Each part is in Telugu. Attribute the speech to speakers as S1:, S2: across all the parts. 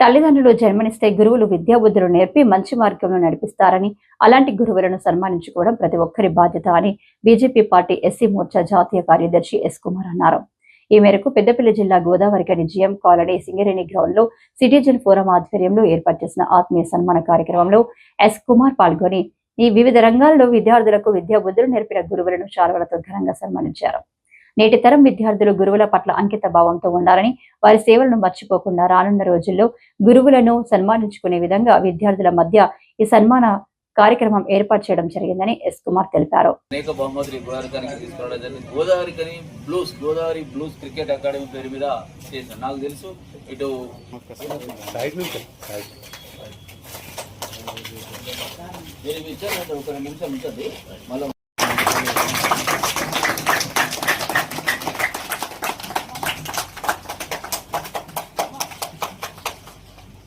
S1: తల్లిదండ్రులు జన్మనిస్తే గురువులు విద్యాబుద్ధులు నేర్పి మంచి మార్గంలో నడిపిస్తారని అలాంటి గురువులను సన్మానించుకోవడం ప్రతి ఒక్కరి బాధ్యత అని బీజేపీ పార్టీ ఎస్సీ మోర్చా జాతీయ కార్యదర్శి ఎస్ కుమార్ అన్నారు. ఈ మేరకు పెద్దపల్లి జిల్లా గోదావరికని జిఎం కాలనీ సింగరేణి గ్రౌండ్లో సిటిజన్ ఫోరం ఆధ్వర్యంలో ఏర్పాటు చేసిన ఆత్మీయ సన్మాన కార్యక్రమంలో ఎస్ కుమార్ పాల్గొని ఈ వివిధ రంగాల్లో విద్యార్థులకు విద్యాబుద్ధులు నేర్పిన గురువులను శాలువలతో ఘనంగా సన్మానించారు. నేటి తరం విద్యార్థులు గురువుల పట్ల అంకిత భావంతో ఉండాలని వారి సేవలను మర్చిపోకుండా రానున్న రోజుల్లో గురువులను సన్మానించుకునే విధంగా విద్యార్థుల మధ్య ఈ సన్మాన కార్యక్రమం ఏర్పాటు చేయడం జరిగిందని ఎస్ కుమార్ తెలిపారు.
S2: అనేక బహుమతులు గోదావరికానికి తీసుకురావడం జరిగింది. Godavarikhani blues Godavari blues cricket academy పేరు మీద చేశాను నాకు తెలుసు ఇటు నేను ఇచ్చాను ఒక రెండు నిమిషం ఉంటుంది మళ్ళీ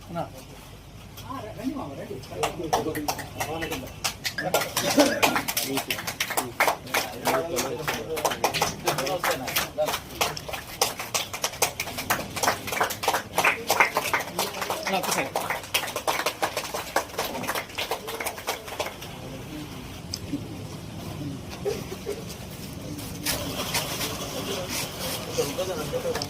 S2: 那不行。整个的那个。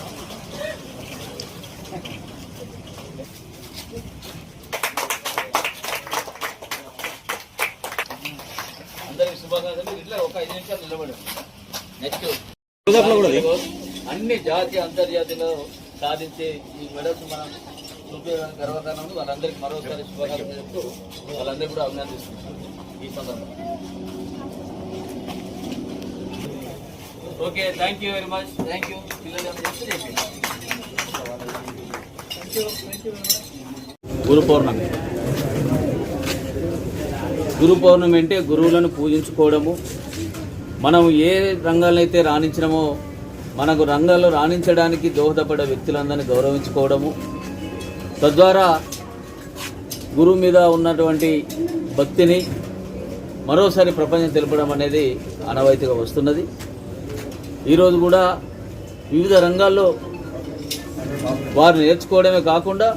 S2: అన్ని జాతీయ అంతర్జాతీయలో సాధించే ఈ మెడల్స్ మనం చూపించడానికి గర్వకారణం వాళ్ళందరికీ మరోసారి శుభాకాంక్షలు చెప్తూ వాళ్ళందరికీ కూడా అభినందిస్తున్నాం ఈ సందర్భంగా. Okay thank you very much thank you పిల్లలు చెప్తే గురు పౌర్ణమి. గురు పౌర్ణమి అంటే గురువులను పూజించుకోవడము. మనం ఏ రంగాల్లో అయితే రాణించినమో మనకు రంగాల్లో రాణించడానికి దోహదపడే వ్యక్తులందరినీ గౌరవించుకోవడము. తద్వారా గురువు మీద ఉన్నటువంటి భక్తిని మరోసారి ప్రపంచం తెలపడం అనేది అనవైతిగా వస్తున్నది. ఈరోజు కూడా వివిధ రంగాల్లో వారు నేర్చుకోవడమే కాకుండా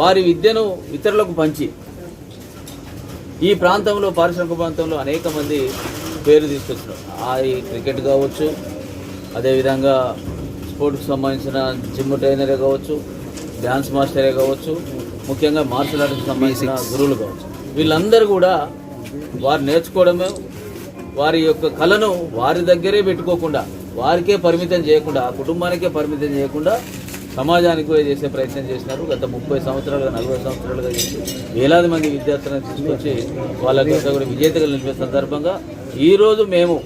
S2: వారి విద్యను ఇతరులకు పంచి ఈ ప్రాంతంలో పారిశ్రామిక ప్రాంతంలో అనేక మంది పేరు తీసుకొచ్చినారు. ఆ ఈ క్రికెట్ కావచ్చు అదేవిధంగా స్పోర్ట్స్కి సంబంధించిన జిమ్ ట్రైనరే కావచ్చు డ్యాన్స్ మాస్టరే కావచ్చు ముఖ్యంగా మార్షల్ ఆర్ట్స్కి సంబంధించిన గురువులు కావచ్చు. వీళ్ళందరూ కూడా వారు నేర్చుకోవడమే వారి యొక్క కళను వారి దగ్గరే పెట్టుకోకుండా వారికే పరిమితం చేయకుండా ఆ కుటుంబానికే పరిమితం చేయకుండా సమాజానికి కూడా చేసే ప్రయత్నం చేసినారు. గత ముప్పై సంవత్సరాలుగా నలభై సంవత్సరాలుగా చేసి వేలాది మంది విద్యార్థులను తీసుకొచ్చి వాళ్ళకి కూడా విజేతగా నిలిపే సందర్భంగా ఈరోజు మేము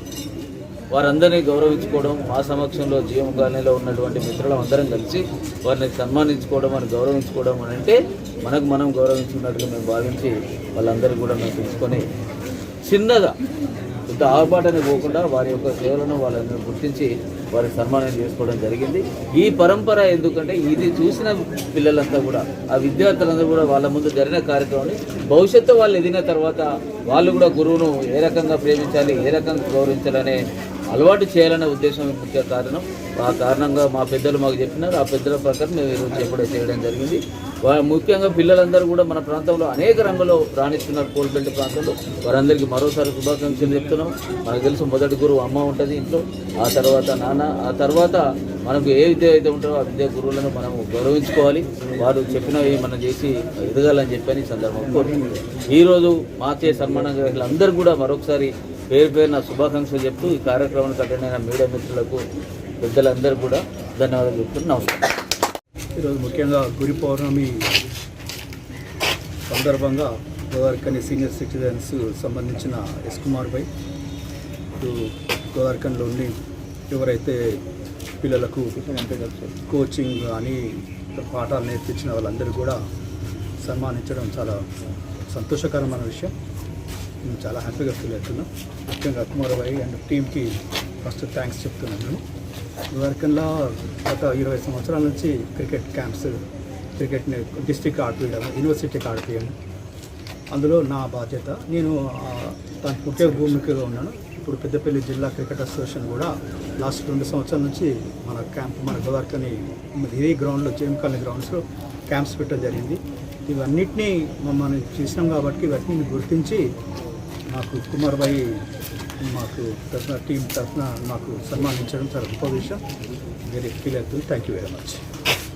S2: వారందరినీ గౌరవించుకోవడం మా సమక్షంలో జీవం కాలనీలో ఉన్నటువంటి మిత్రులం అందరం కలిసి వారిని సన్మానించుకోవడం అని గౌరవించుకోవడం అని అంటే మనకు మనం గౌరవించుకున్నట్టుగా మేము భావించి వాళ్ళందరూ కూడా మేము తెలుసుకొని చిన్నగా ఇంత ఆర్భాటాన్ని పోకుండా వారి యొక్క సేవలను వాళ్ళని గుర్తించి వారి సన్మానం చేసుకోవడం జరిగింది. ఈ పరంపర ఎందుకంటే ఇది చూసిన పిల్లలంతా కూడా ఆ విద్యార్థులందరూ కూడా వాళ్ళ ముందు జరిగిన కార్యక్రమాన్ని భవిష్యత్తు వాళ్ళు ఎదిగిన తర్వాత వాళ్ళు కూడా గురువును ఏ రకంగా ప్రేమించాలి ఏ రకంగా గౌరవించాలనే అలవాటు చేయాలనే ఉద్దేశం ముఖ్య కారణం. ఆ కారణంగా మా పెద్దలు మాకు చెప్పినారు. ఆ పెద్దల ప్రకారం మేము ఈరోజు చెప్పడం చేయడం జరిగింది. ముఖ్యంగా పిల్లలందరూ కూడా మన ప్రాంతంలో అనేక రంగంలో రాణిస్తున్నారు. కోల్బెల్ట్ ప్రాంతంలో వారందరికీ మరోసారి శుభాకాంక్షలు చెప్తున్నాం. మనకు తెలుసు మొదటి గురువు అమ్మ ఉంటుంది ఇంట్లో. ఆ తర్వాత నాన్న. ఆ తర్వాత మనకు ఏ విద్య అయితే ఉంటారో ఆ విద్యా గురువులను మనం గౌరవించుకోవాలి. వారు చెప్పినవి మనం చేసి ఎదగాలని చెప్పని సందర్భం కోరుకుంటున్నాం. ఈరోజు మాచే సన్మాన గ్రహీలందరూ కూడా మరొకసారి పేరు పేరు నా శుభాకాంక్షలు చెప్తూ ఈ కార్యక్రమానికి అటెండ్ అయిన మీడియా మిత్రులకు పెద్దలందరూ కూడా ధన్యవాదాలు చెప్తూ నమస్కారం.
S3: ఈరోజు ముఖ్యంగా గురి పౌర్ణమి సందర్భంగా గోదావరికని సీనియర్ సిటిజన్స్ సంబంధించిన ఎస్ కుమార్ భాయ్ ఇప్పుడు గోదావరికన్లోని ఎవరైతే పిల్లలకు కోచింగ్ కానీ పాఠాలు నేర్పించిన వాళ్ళందరూ కూడా సన్మానించడం చాలా సంతోషకరమైన విషయం. నేను చాలా హ్యాపీగా ఫీల్ అవుతున్నాం. ముఖ్యంగా కుమార్ భాయ్ అండ్ టీంకి ఫస్ట్ థ్యాంక్స్ చెప్తున్నాను నేను. గోదావరికన్లో గత ఇరవై సంవత్సరాల నుంచి క్రికెట్ క్యాంప్స్ క్రికెట్ని డిస్ట్రిక్ట్ ఆడిపియడం యూనివర్సిటీకి ఆడిపియడం అందులో నా బాధ్యత. నేను దాని ముఖ్య భూమికలో ఉన్నాను. ఇప్పుడు పెద్దపల్లి జిల్లా క్రికెట్ అసోసియేషన్ కూడా లాస్ట్ రెండు సంవత్సరాల నుంచి మన క్యాంప్ మన గోదావరికని ఇదే గ్రౌండ్లో జేఎం కాలనీ గ్రౌండ్స్లో క్యాంప్స్ పెట్టడం జరిగింది. ఇవన్నిటినీ మమ్మల్ని చూసినాం కాబట్టి ఇవన్నీ గుర్తించి మాకు కుమార్ భాయ్ మాకు తరఫున టీం తరఫున మాకు సన్మానించడం చాలా గొప్ప విషయం. వెరీ ఫీల్ అవుతుంది థ్యాంక్ యూ వెరీ మచ్